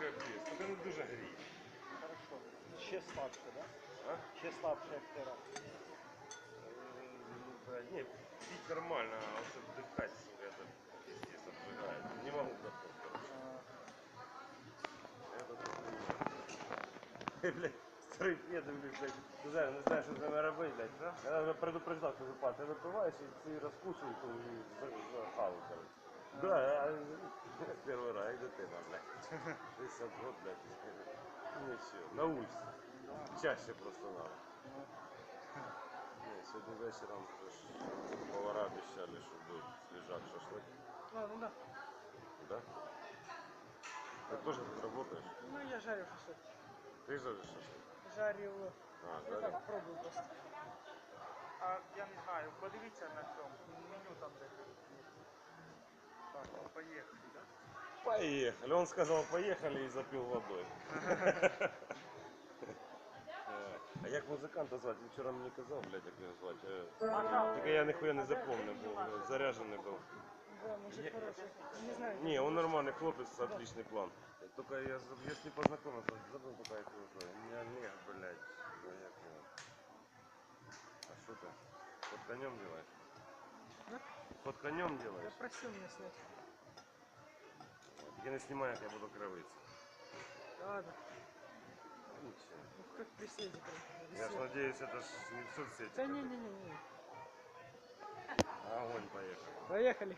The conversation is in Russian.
Ой, це капець. Тільки не дуже гріє. Хорошо. Ще слабше, да? А? Ще слабше, як вчора. Ну, да, не, пить нормально, а вот вдыхать, это пиздец обжигает. Не могу вдохнуть, короче. Это такое. Блядь, старий п'єди, блядь, не знаю, не знаю, що з ними робити, блядь. Я вже предупреждав, що запас. Ти випиваєш і ти розкушуєш і захаву, короче. Да, а, перший раз, як дитина, блядь. 60 год, блядь. Нічого, научься. Чаще просто надо. Не, сьогодні вечором вже ж повара обіцяли, що буде свіжак шашлик. А, ну да. Да? Ты тоже тут работаешь? Ну я жарю шашлык. Ты жаришь шашлик? Жарю. А, Я жаришь? так пробую просто. А я не знаю, подивіться на цьому меню там де. Так, ну, поїхали, да? Поехали. Он сказал поехали и запил водой. Е, А як музиканта звати? Він вчора мені казав, блядь, як його звати. Е, Тільки я ніхуя не запомнив, бо заряджений був. Да, мужик хороший. Не знаю. Не, он нормальный хлопец, отличный план. Только я, заб- я с ним познакомился, забыл пока як его звали. Не Олег, блядь. Ну, як його. А что ты? Под конем делаешь? Да? Под конем Я делаешь? просил меня снять. Я не снимаю, я буду кровиться. Ладно. Ничего. Ну как при свете прям. Я ж надеюсь, это ж не в соцсети. Да не-не-не. Огонь, поехали. Поехали.